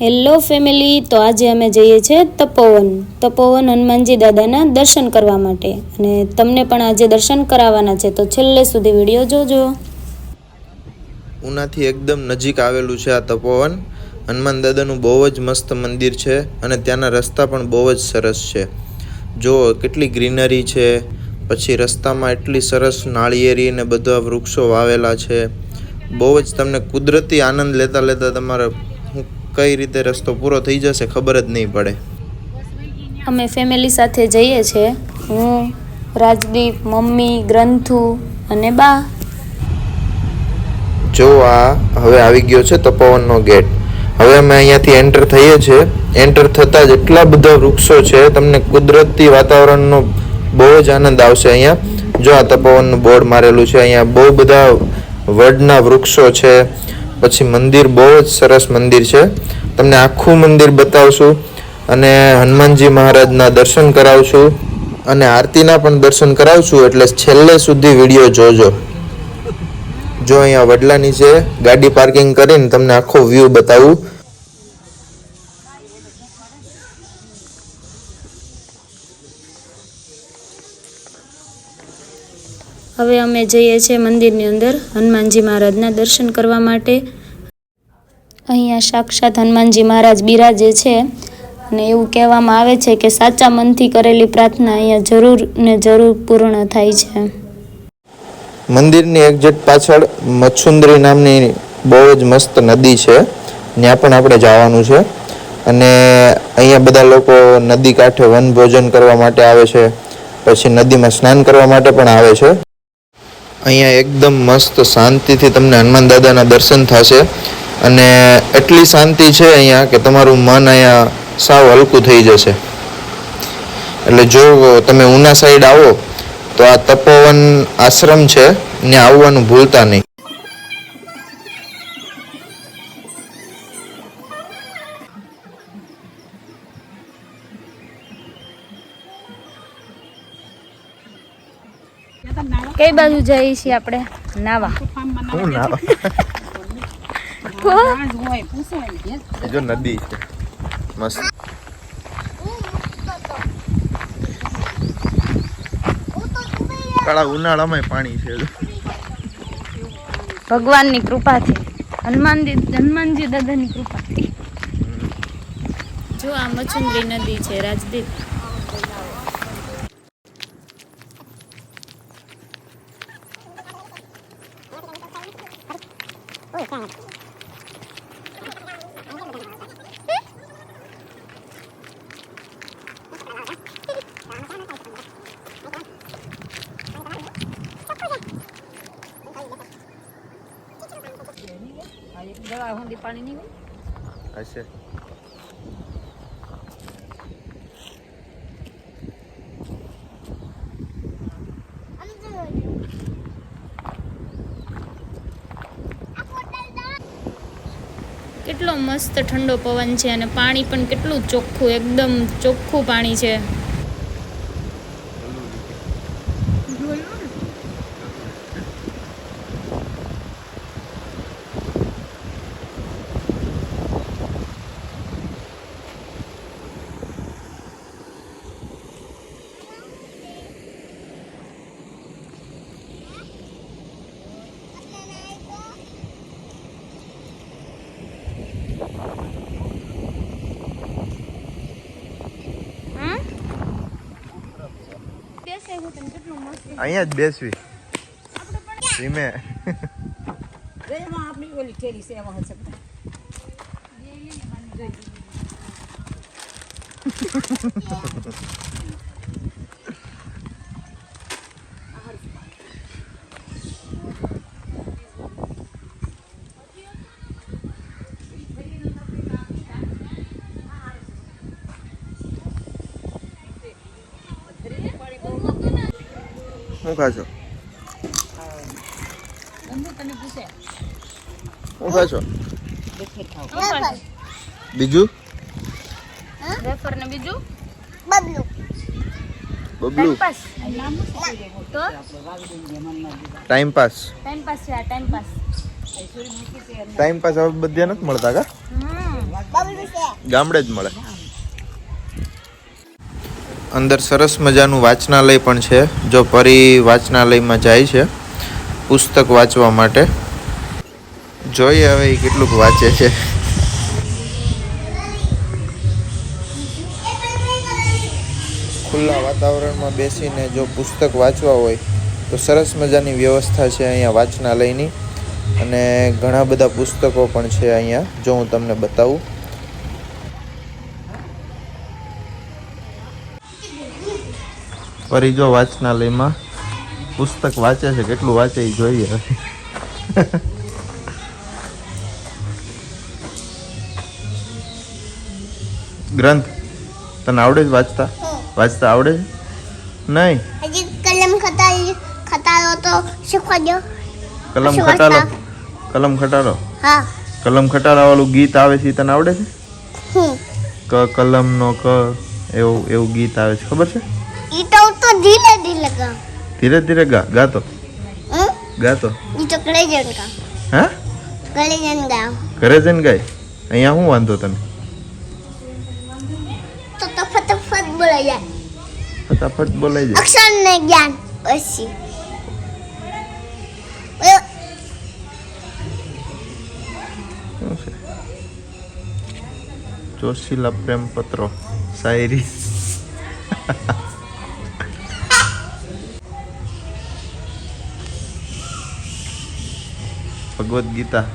Hello family તો આજે અમે જઈએ છીએ તપોવન. તપોવન હનુમાનજી દાદાના દર્શન કરવા માટે. અને તમને પણ આજે દર્શન કરાવવાના છે. તો છેલ્લે સુધી વીડિયો જોજો. ઉનાથી એકદમ નજીક આવેલું છે આ તપોવન. હનુમાન દાદાનું બહુ જ મસ્ત મંદિર છે અને ત્યાંના રસ્તા પણ બહુ જ સરસ છે. જો કેટલી ગ્રીનરી છે, પછી રસ્તામાં એટલી સરસ નાળિયેરી અને બધા વૃક્ષો વાવેલા છે. બહુ જ તમને કુદરતી આનંદ લેતા લેતા તમારે કઈ રીતે રસ્તો પૂરો થઈ જશે ખબર જ નહીં પડે. અમે ફેમિલી સાથે જઈએ છીએ હું રાજદીપ મમ્મી ગ્રંથુ અને બા. જો આ હવે આવી ગયો છે તપોવનનો ગેટ. હવે અમે અહીંયાથી એન્ટર થઈએ છીએ એન્ટર થતાં જ એટલા બધા વૃક્ષો છે તમને કુદરતી વાતાવરણનો બહુ જ આનંદ આવશે અહીંયા. જો આ તપોવનનું બોર્ડ મારેલું છે અહીંયા બહુ બધા વડના વૃક્ષો છે. પછી મંદિર બહુ જ સરસ મંદિર છે. તમને આખું મંદિર બતાવશું અને હનુમાનજી મહારાજના દર્શન કરાવશું અને આરતીના પણ દર્શન કરાવશું એટલે છેલ્લે સુધી વીડિયો જોજો. જો અહીંયા વડલા નીચે ગાડી પાર્કિંગ કરીને તમને આખો વ્યૂ બતાવું. હવે અમે જઈએ છીએ મંદિરની અંદર હનુમાનજી મહારાજના દર્શન કરવા માટે. અહીંયા સાક્ષાત હનુમાનજી મહારાજ બિરાજે છે અને એવું કહેવામાં આવે છે કે સાચા મનથી કરેલી પ્રાર્થના અહીંયા જરૂર ને જરૂર પૂર્ણ થાય છે. મંદિરની એક્ઝેક્ટ પાછળ મચ્છુંદરી નામની બહુ જ મસ્ત નદી છે. ત્યાં પણ આપણે જવાનું છે. અને અહીંયા બધા લોકો નદી કાંઠે વન ભોજન કરવા માટે આવે છે. પછી નદીમાં સ્નાન કરવા માટે પણ આવે છે. અહીંયા એકદમ મસ્ત શાંતિથી તમને હનુમાન દાદાના દર્શન થશે. અને એટલી શાંતિ છે અહીંયા કે તમારું મન અહીંયા સાવ હલકું થઈ જશે. એટલે જો તમે ઉના સાઈડ આવો તો આ તપોવન આશ્રમ છે ત્યાં આવવાનું ભૂલતા નહીં. કઈ બાજુ જઈએ છીએ આપણે? નાવા. શું ના જો નદી છે. મસ્ત. કાળા ઉનાળામાં પાણી છે. ભગવાનની કૃપાથી હનુમાનજી હનુમાનજી દાદાની કૃપાથી જો આ મચુંદરી નદી છે રાજદીપ. હશે. કેટલો મસ્ત ઠંડો પવન છે અને પાણી પણ કેટલું ચોખ્ખું એકદમ ચોખ્ખું પાણી છે. અહીંયા જ બેસવી. ધીમે. આપણી શું ખાશો શું ખાશો બીજું? બીજું? બબલું. Pass time pass time pass છે આ ટાઈમ પાસ ટાઈમ પાસ હવે બધા નથી મળતા કા? ગામડે જ મળે. અંદર સરસ મજાનું વાંચનાલય પણ છે, જો પરી વાંચનાલયમાં જાય છે, પુસ્તક વાંચવા માટે. જોઈએ હવે એ કેટલુંક વાંચે છે. ખુલ્લા વાતાવરણમાં બેસીને જો પુસ્તક વાંચવા હોય, તો સરસ મજાની વ્યવસ્થા છે અહીંયા વાંચનાલયની. અને ઘણા બધા પુસ્તકો પણ છે અહીંયા, જો હું તમને બતાવું. ફરી જો વાંચનાલયમાં પુસ્તક વાંચે છે કેટલું વાંચે એ જોઈએ. ગ્રંથ તને આવડે જ વાંચતા? વાંચતા આવડે છે? નહીં. કલમ ખતાઈ તો શીખવા દો કલમ ખટાલો? કલમ ખટાલો? હા. કલમ ખટારા વાળું ગીત આવે છે તને આવડે છે? ક કલમ નો ક એવું એવું ગીત આવે છે. ખબર છે? ઈ તો હું તો ધીરે ધીરે ગા ધીરે ધીરે ગા ગાતો હું ગાતો ઈ તો કરે જન કા હા કરે જન ગા ઘરે જઈને ગાય અહીંયા શું વાંધો તને તો તો ફટાફટ બોલાઈ જાય ફટાફટ બોલાઈ જાય અક્ષર ને જ્ઞાન પછી ઓય, શું છે જોશીલા પ્રેમ પત્રો શાયરી ભગવદ્ ગીતા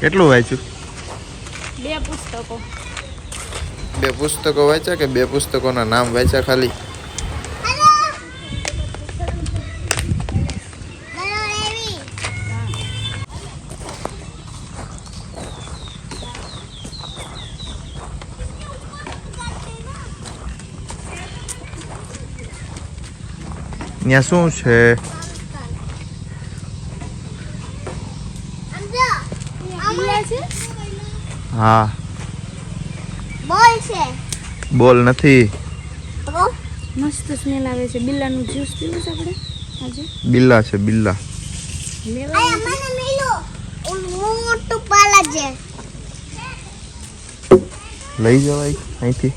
કેટલું વાંચ્યું? બે પુસ્તકો. બે પુસ્તકો વાંચ્યા કે બે પુસ્તકોના નામ વાંચ્યા ખાલી? ત્યાં શું છે? હા. બોલ છે. બોલ નથી. મસ્ત સ્મેલ આવે છે. બિલ્લાનું જ્યુસ પીવું છે આપણે? આજે? બિલ્લા છે બિલ્લા. લેવા મને મેલો. મોટું પાલા છે. લઈ જવાય અહીંથી.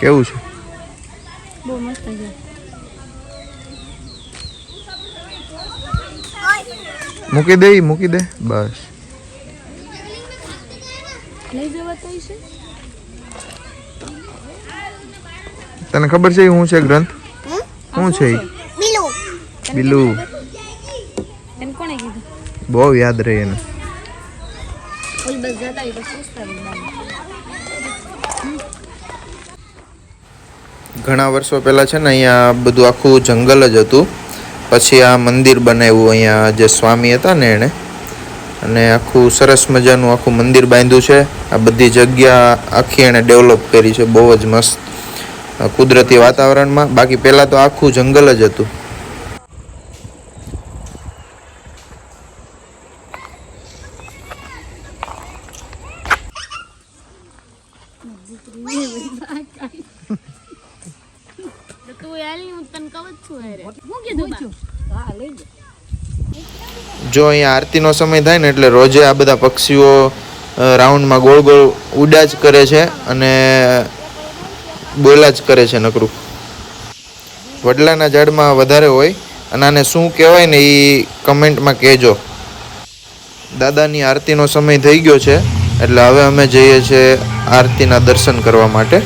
કેવું છે? મૂકી દે મૂકી દે. બસ. તને ખબર છે હું શું છે ગ્રંથ? શું છે બિલુ. મિલો બિલ્લું એને કોણે કીધું? બહુ યાદ રહે એને. ઘણા વર્ષો પહેલા છે ને અહીંયા બધું આખું જંગલ જ હતું. પછી આ મંદિર બનાવ્યું અહીંયા જે સ્વામી હતા ને એણે. અને આખું સરસ મજાનું આખું મંદિર બાંધ્યું છે. આ બધી જગ્યા આખી એણે ડેવલપ કરી છે, બહુ જ મસ્ત. કુદરતી વાતાવરણમાં. બાકી પહેલાં તો આખું જંગલ જ હતું. તું હાલી હું તને કહું છું અરે હું કીધું બા? જો. અહીંયા આરતીનો સમય થાય ને એટલે રોજે આ બધા પક્ષીઓ રાઉન્ડમાં ગોળ ગોળ ઉડા જ કરે છે અને બોલા જ કરે છે નકરું. વડલાના ઝાડમાં વધારે હોય અને આને શું કહેવાય ને એ કમેન્ટમાં કહેજો. દાદાની આરતીનો સમય થઈ ગયો છે એટલે હવે અમે જઈએ છીએ આરતીના દર્શન કરવા માટે.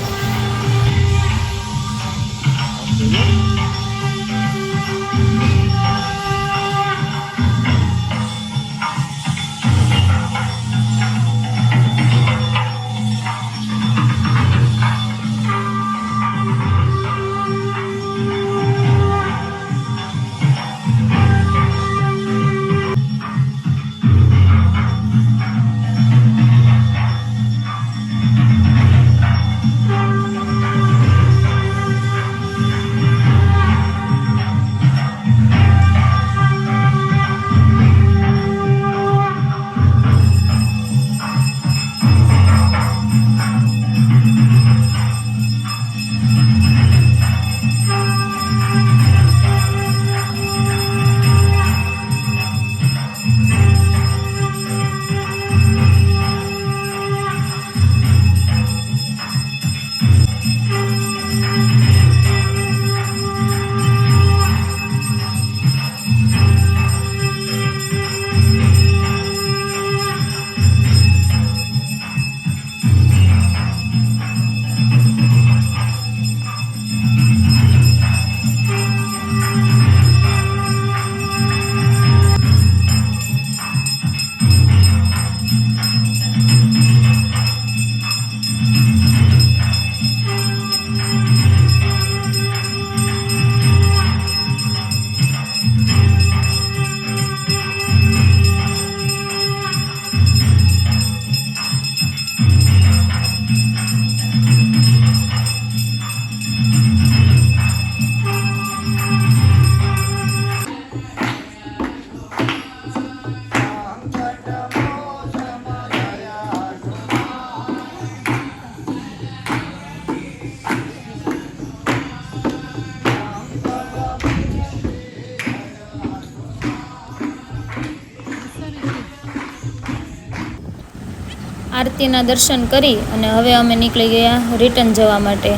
આરતીના દર્શન કરી અને હવે અમે નીકળી ગયા રિટર્ન જવા માટે.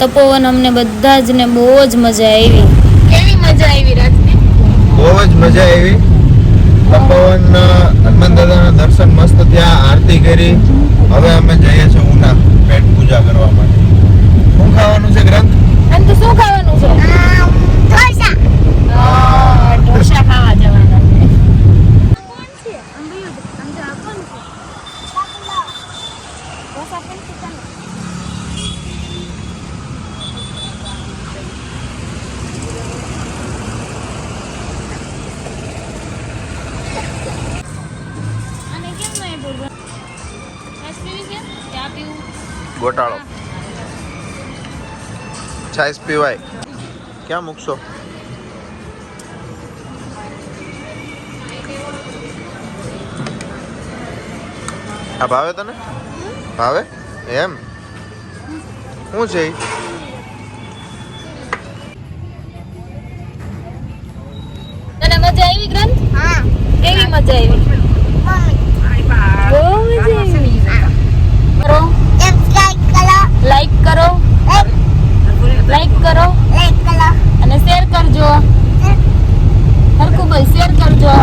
તપોવન અમને બધા જ ને બહુ જ મજા આવી. કેવી મજા આવી રાજને બહુ જ મજા આવી. તપોવન હનુમાન દાદાના દર્શન મસ્ત ત્યાં આરતી કરી. હવે અમે જઈએ છીએ ઉના પેટ પૂજા કરવા માટે. શું ખાવાનું છે ગ્રંથ? અને તો શું ખાવાનું છે? ઢોસા. ગોટાળો. છાઈસ પીવાય. ક્યાં મૂકશો? આ ભાવે તને? ભાવે? એમ? શું છે? તને મજા આવી ગ્રંથ? હા. કેવી મજા આવી મમ્મી બહુ મજા આવી કરો સબસ્ક્રાઇબ કરો લાઈક કરો. લાઈક કરો. અને શેર કરજો. હરકુભાઈ શેર કરજો.